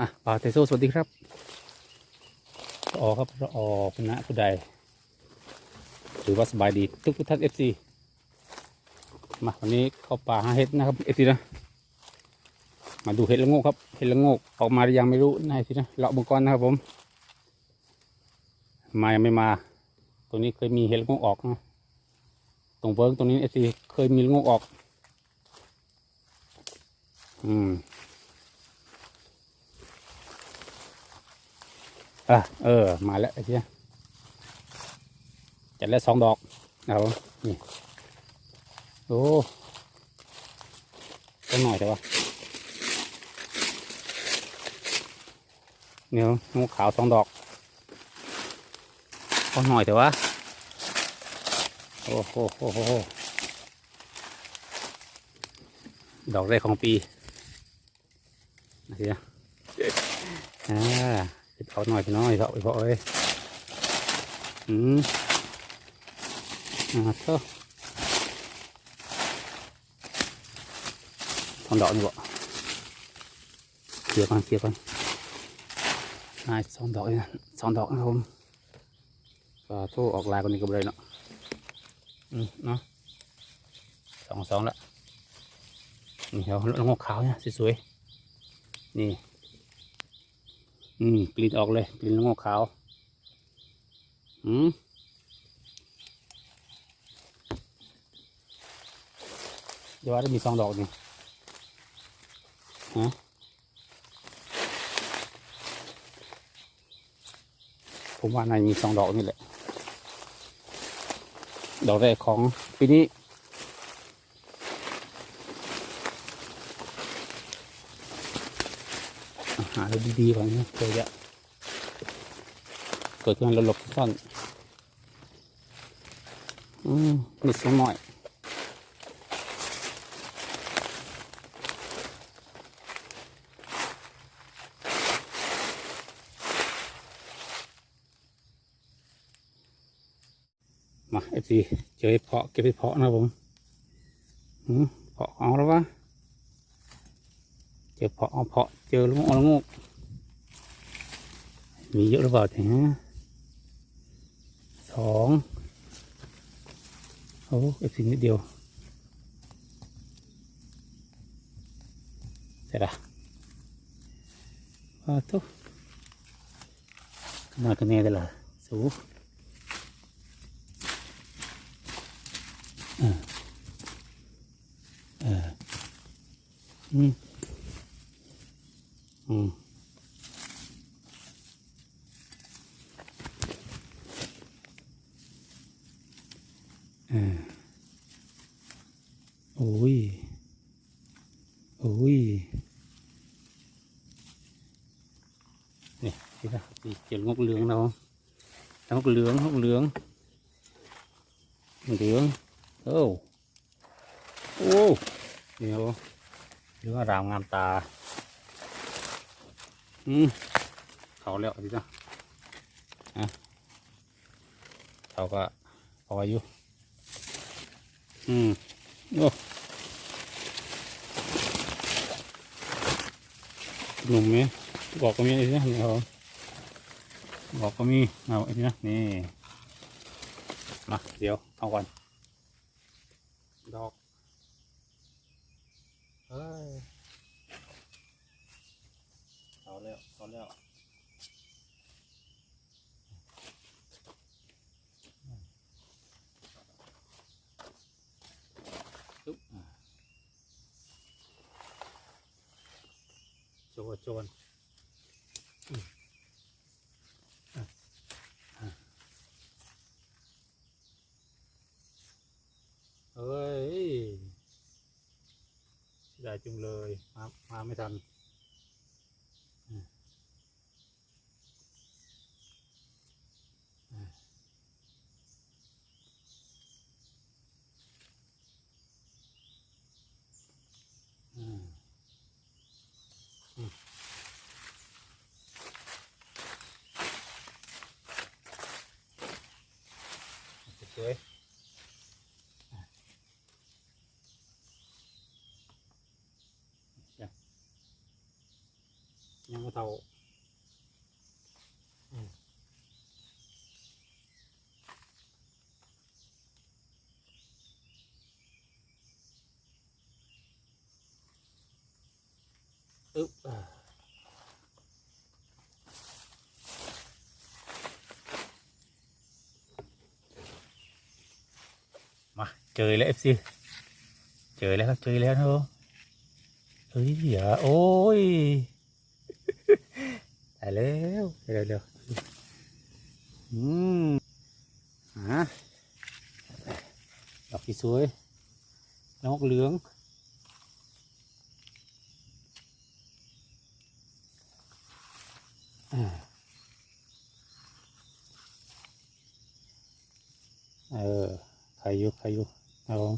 อะป่าเตโซสวัสดีครับรอครับรอคุณนะคุณใดถือว่าสบายดีทุกท่านเอฟซีมาวันนี้เข้าป่าหาเห็ดนะครับเอฟซีนะมาดูเห็ดละโงกครับเห็ดละโงกออกมาหรือยังไม่รู้นะเอฟซีนะเลาะมังกรนะครับผมมายังไม่มา ตัวนี้เคยมีเห็ดละโงกออกนะตรงเบิร์กตรงนี้เอฟซีเคยมีละโงกออก อืม อะเออ มาแล้วไอ้เหี้ยจัดแล้วสองดอกนะครับผมนี่โอ้ก็หน่อยแต่ว่าเนี่ยงูขาวสองดอกก็หน่อยแต่ว่าโอ้โหโอ้โหโอ้โหดอกแรกของปีนะเฮียอ่า ไปเผาหน่อยพี่น้อยเผาไปเผาเอ้ยอืมอ่าเท่าทองดอกนี่บ่เคลียร์ก่อนเคลียร์ก่อนนายสองดอกนี่นะสองดอกนะครับผมก็โทษออกลายคนนี้ก็บ่เลยเนาะอืมเนาะสองสองละนี่เขาลงขาวเนี่ยสวยๆนี่ อืม กลิ่นออกเลย กลิ่นละโงกขาวอืมเดี๋ยวว่าจะมีสองดอกนี่ฮะผมว่าในมีสองดอกนี่แหละ ดอกแรกของปีนี้าอะไรดีๆก่อนนะเพื่อะเกิดการระลบซ่อนอืมนิดสักหน่อยมาเอฟซีเจอเห็ดเพาะเก็บเห็ดเพาะนะผมอืมเพาะเอาแล้ววะ เจอเพาะเอาเพาะเจอลูกอาลูกมีเยอะหรือเปล่าถึงสองโอ้เอฟซีนิดเดียวเสร็จละว้าวตุ๊มากันแน่ได้ละสูเออเอออืม อืมอ่าโอ้ยโอ้ยนี่สิละสีเขียวงกเหลืองเนาะงกเหลื องงกเหลืองเหลืองโอ้โอ้เดี๋ยวเหลืองอารามงามตาอืมเขาแล้วสิจ้ะอะเขาก็พออยู่ อืมโอ้หนุ่มไหมบอกก็มีอะไรนะนี่ครับอกก็มีเอาอันนี้นะนี่มาเดี๋ยวเอาก่อนดอกเฮ้ยเอาแล้วเอาแล้วตุ๊บอ่า โจรโจรเฮ้ยได้จุงเลย มา มาไม่ทันอะอะอ่า สวยๆจ้ะ ยังบ่เท่าอืมอึ๊บอ่ามาเจอแล้วเอฟซีเจอแล้วครับเจอแล้วนะครับผมเฮ้ยเดี๋ยวโอ้ยตายแล้วเร็วเร็วอืมฮะดอกที่สวยนกเหลืองอ่าเออใครอยู่ใครอยู่ครับผม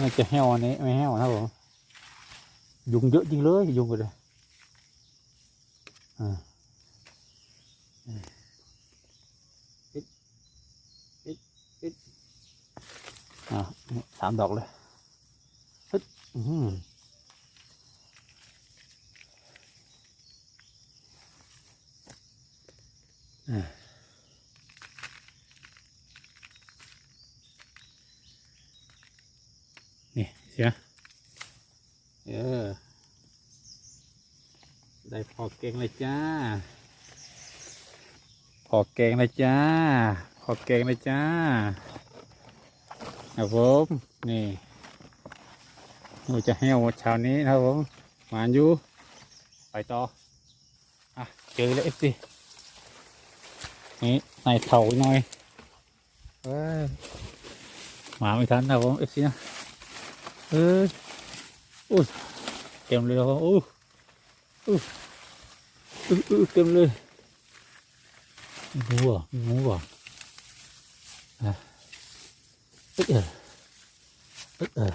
น่าจะแห้วอันนี้ไม่แห้วนะครับผมยุงเยอะจริงเลยยุงเลย อ่าอืมปิดปิดปิดอ่าสามดอกเลยฮึดอืมอ่านี่เสียเออ ได้พอเก่งเลยจ้าพอเก่งเลยจ้าพอเก่งเลยจ้าครับผมนี่หนูจะให้เอาเช้านี้นะครับผมมาอยู่ไปต่ออะเจอแล้วเอฟซีนี่นายเถาหน่อยเอ้ยมาไม่ทันนะผมเอฟซีนะเอออุ้ยเต็มเลยครับผมอู้ อื้ออื้อเต็มเลยงูอะงูอะอะเอ๊ะเอ๊ะเอ๊ะเอ๊ะ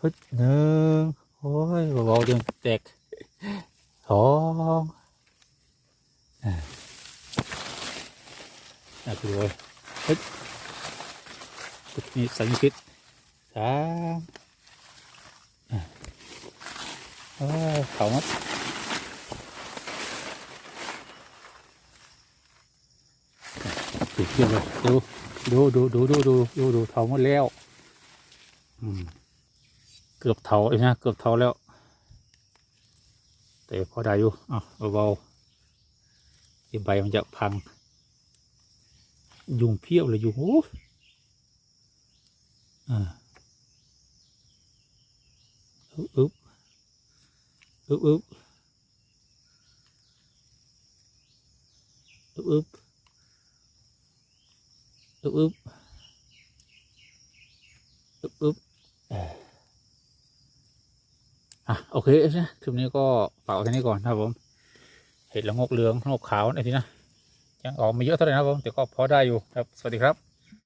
ฮึดหนึ่งโอ้ยเบาๆเดินแตกสองอะอะคือเลยฮึดฮึดนี่สังคิดสามอะโอ้ยเขามัด ติดเทียบเลยดูดูดูดูดูดูดูดูเทาหมดแล้ว อืม เกือบเทาไอ้นะเกือบเทาแล้ว แต่พอได้อยู่อะเบาๆที่ใบมันจะพัง ยุงเพียบเลยยุงโอ้อ่าอึ๊บอึ๊บอึ๊บอึ๊บอึ๊บ อึ๊บอึบอึ๊บอึ๊บอะโอเคนะคลิปนี้ก็ฝากไว้แค่นี้ก่อนนะครับผมเห็ดละงกเหลืองละงกขาวไอ้ทีนะยังออกไม่เยอะเท่าไหร่นะครับผมแต่ก็พอได้อยู่ครับสวัสดีครับ